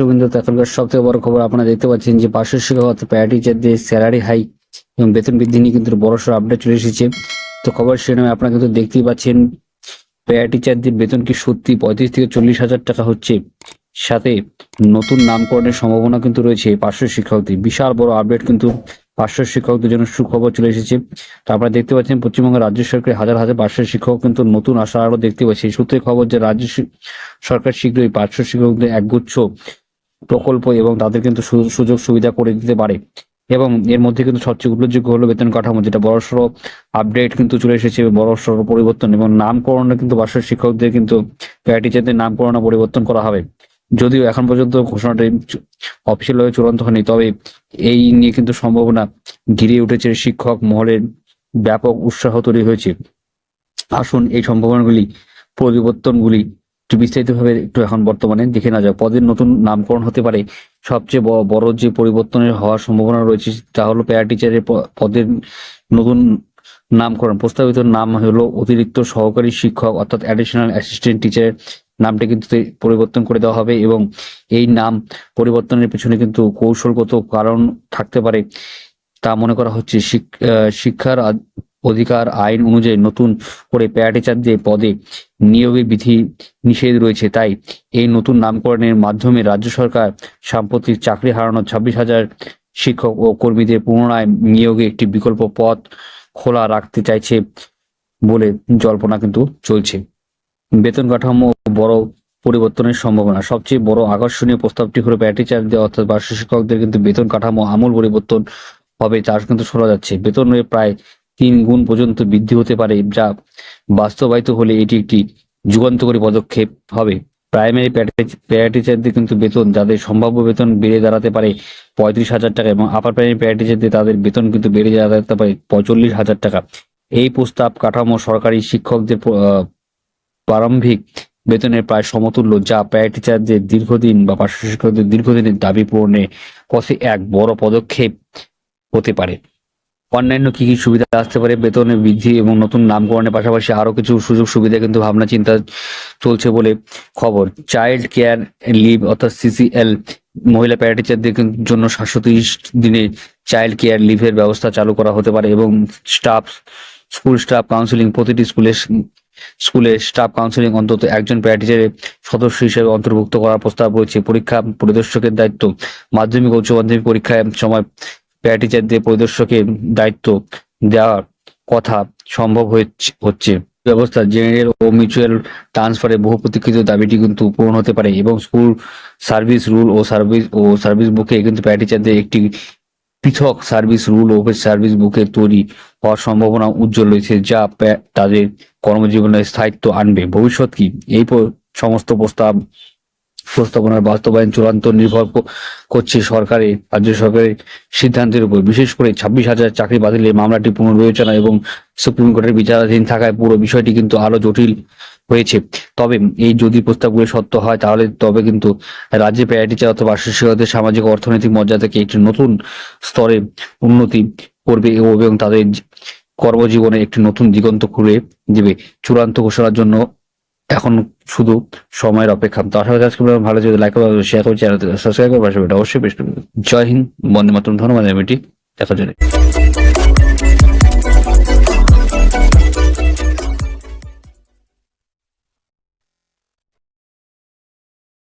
দর্শকবৃন্দ এখনকার সবথেকে বড় খবর আপনারা দেখতে পাচ্ছেন যে পার্শ্ব শিক্ষক অর্থাৎ প্যারা টিচারদের স্যালারি হাই এবং বেতন বৃদ্ধি নিয়ে কিন্তু বড়সড় আপডেট চলে এসেছে। তো খবর শিরোনামে আপনারা কিন্তু দেখতেই পাচ্ছেন প্যারা টিচারদের বেতন কি সত্যি পঁয়ত্রিশ থেকে চল্লিশ হাজার টাকা হচ্ছে? সাথে নতুন নামকরণের সম্ভাবনা কিন্তু রয়েছে পার্শ্ব শিক্ষকদের। বিশাল বড় আপডেট কিন্তু পার্শ্ব শিক্ষকদের জন্য সুখবর চলে এসেছে। তো আপনারা দেখতে পাচ্ছেন পশ্চিমবঙ্গের রাজ্য সরকারের হাজার হাজার পার্শ্ব শিক্ষক কিন্তু নতুন আশা আরও দেখতে পাচ্ছি। সূত্রে খবর যে রাজ্য সরকার শীঘ্রই পার্শ্ব শিক্ষকদের একগুচ্ছ প্রকল্প এবং তাদের কিন্তু সুযোগ সুবিধা করে দিতে পারে। এবং এর মধ্যে কিন্তু সবচেয়ে উল্লেখযোগ্য হলো বেতন কাঠামো, যেটা বড়সড় আপডেট কিন্তু চলে এসেছে বড়সড় পরিবর্তন এবং নামকরণে কিন্তু পার্শ্ব শিক্ষকদের কিন্তু প্যারা টিচারদের নামকরণ পরিবর্তন করা হবে। যদিও এখন পর্যন্ত ঘোষণাটি অফিসিয়াল ভাবে চূড়ান্ত হয়নি, তবে এই নিয়ে কিন্তু সম্ভাবনা ঘিরে উঠেছে শিক্ষক মহলের ব্যাপক উৎসাহ তৈরি হয়েছে। আসুন এই সম্ভাবনাগুলি, পরিবর্তনগুলি একটু বিস্তারিতভাবে একটু এখন বর্তমানে দেখে না যাক। পদের নতুন নামকরণ হতে পারে। সবচেয়ে বড় যে পরিবর্তনের হওয়ার সম্ভাবনা রয়েছে তা হলো প্যারা টিচারের পদের নতুন নামকরণ। প্রস্তাবিত নাম হলো অতিরিক্ত সহকারী শিক্ষক অর্থাৎ অ্যাডিশনাল অ্যাসিস্ট্যান্ট টিচারের নামটি কিন্তু পরিবর্তন করে দেওয়া হবে এবং এই নাম পরিবর্তনের পেছনে কিন্তু কৌশলগত কারণ থাকতে পারে। তা মনে করা হচ্ছে শিক্ষার অধিকার, আইন অনুযায়ী নতুন করে প্যারা টিচারদের পদে নিয়োগের বিধি নিষেধ রয়েছে। তাই এই নতুন নামকরণের মাধ্যমে রাজ্য সরকার সাম্প্রতিক চাকরি হারানো ছাব্বিশ হাজার শিক্ষক ও কর্মীদের পুনরায় নিয়োগে একটি বিকল্প পথ খোলা রাখতে চাইছে বলে জল্পনা কিন্তু চলছে। বেতন কাঠামো বড় পরিবর্তনের সম্ভাবনা। সবচেয়ে বড় আকর্ষণীয় প্রস্তাবটি হলো প্যারা টিচারদের অর্থাৎ পার্শ্ব শিক্ষকদের কিন্তু বেতন কাঠামো আমূল পরিবর্তন হবে তার কিন্তু শোনা যাচ্ছে। বেতনের প্রায় তিন গুণ পর্যন্ত বৃদ্ধি হতে পারে যা বাস্তবায়িত হলে এটি একটি যুগান্তকারী পদক্ষেপ হবে। প্রাইমারি প্যারা টিচারদের কিন্তু বেতন, যাদের সম্ভাব্য বেতন বেড়ে দাঁড়াতে পারে পঁয়ত্রিশ হাজার টাকা এবং আপার প্রাইমারি প্যারা টিচারদের তাদের বেতন কিন্তু বেড়ে দাঁড়াতে পারে পঁয়তাল্লিশ হাজার টাকা। এই প্রস্তাব কাঠামো সরকারি শিক্ষকদের প্রারম্ভিক বেতনের প্রায় সমতুল্য, যা প্যারা টিচারদের দীর্ঘদিন বা পার্শ্ব শিক্ষকদের দীর্ঘদিনের দাবি পূরণে পথে এক বড় পদক্ষেপ হতে পারে। অন্যান্য কি কি সুবিধা আসতে পারে? বেতনের বৃদ্ধি এবং নতুন নামকরণের পাশাপাশি আরও কিছু সুযোগ সুবিধা কিন্তু ভাবনা চিন্তা চলছে বলে খবর। চাইল্ড কেয়ার লিভ অর্থাৎ সিসিএল মহিলা প্যারাটিচারদের জন্য সাতশো দিনের চাইল্ড কেয়ার লিভের ব্যবস্থা চালু করা হতে পারে এবং স্টাফ, স্কুল স্টাফ কাউন্সিলিং প্রতিটি স্কুলের স্কুলে স্টাফ কাউন্সিলিং অন্তত একজন প্যারা টিচারের সদস্য হিসেবে অন্তর্ভুক্ত করার প্রস্তাব রয়েছে। পরীক্ষা পরিদর্শকের দায়িত্ব। মাধ্যমিক উচ্চ মাধ্যমিক পরীক্ষার সময় প্যারা টিচারদের পরিদর্শকের দায়িত্ব দেওয়ার কথা সম্ভব হচ্ছে। ব্যবস্থা জেনারেল ও মিউচুয়াল ট্রান্সফারে বহু প্রতীক্ষিত দাবিটি কিন্তু পূরণ হতে পারে এবং স্কুল সার্ভিস রুল ও সার্ভিস ও সার্ভিস বুকে কিন্তু প্যারা টিচারদের একটি পৃথক সার্ভিস রুল ও সার্ভিস বুকে তৈরি হওয়ার সম্ভাবনা উজ্জ্বল রয়েছে, যা তাদের কর্মজীবনে স্থায়িত্ব আনবে। ভবিষ্যৎ কি? এই সমস্ত প্রস্তাব প্রস্তাবনার বাস্তবায়ন চূড়ান্ত নির্ভর করছে সরকারের রাজ্য সরকারের সিদ্ধান্তের উপর। বিশেষ করে ছাব্বিশ হাজার চাকরি বাতিলের মামলাটি পুনর্বিবেচনা এবং সুপ্রিম কোর্টের বিচারাধীন থাকায় পুরো বিষয়টি কিন্তু আরও জটিল হয়েছে। তবে এই যদি প্রস্তাবগুলি সত্য হয়, তাহলে তবে কিন্তু রাজ্যে প্যারা টিচার অথবা শিক্ষকদের সামাজিক অর্থনৈতিক মর্যাদাকে একটি নতুন স্তরে উন্নতি করবে এবং তাদের কর্মজীবনে একটি নতুন দিগন্ত খুলে দেবে। চূড়ান্ত ঘোষণার জন্য এখন শুধু সময়ের অপেক্ষা। তো আশা করি আজকে ভালো যদি লাইক শেয়ার করে চ্যানেল সাবস্ক্রাইব করে, পাশে অবশ্যই বেশ জয় হিন্দ, বন্দে মাতরম, ধন্যবাদ এমএটি দেখা যাবে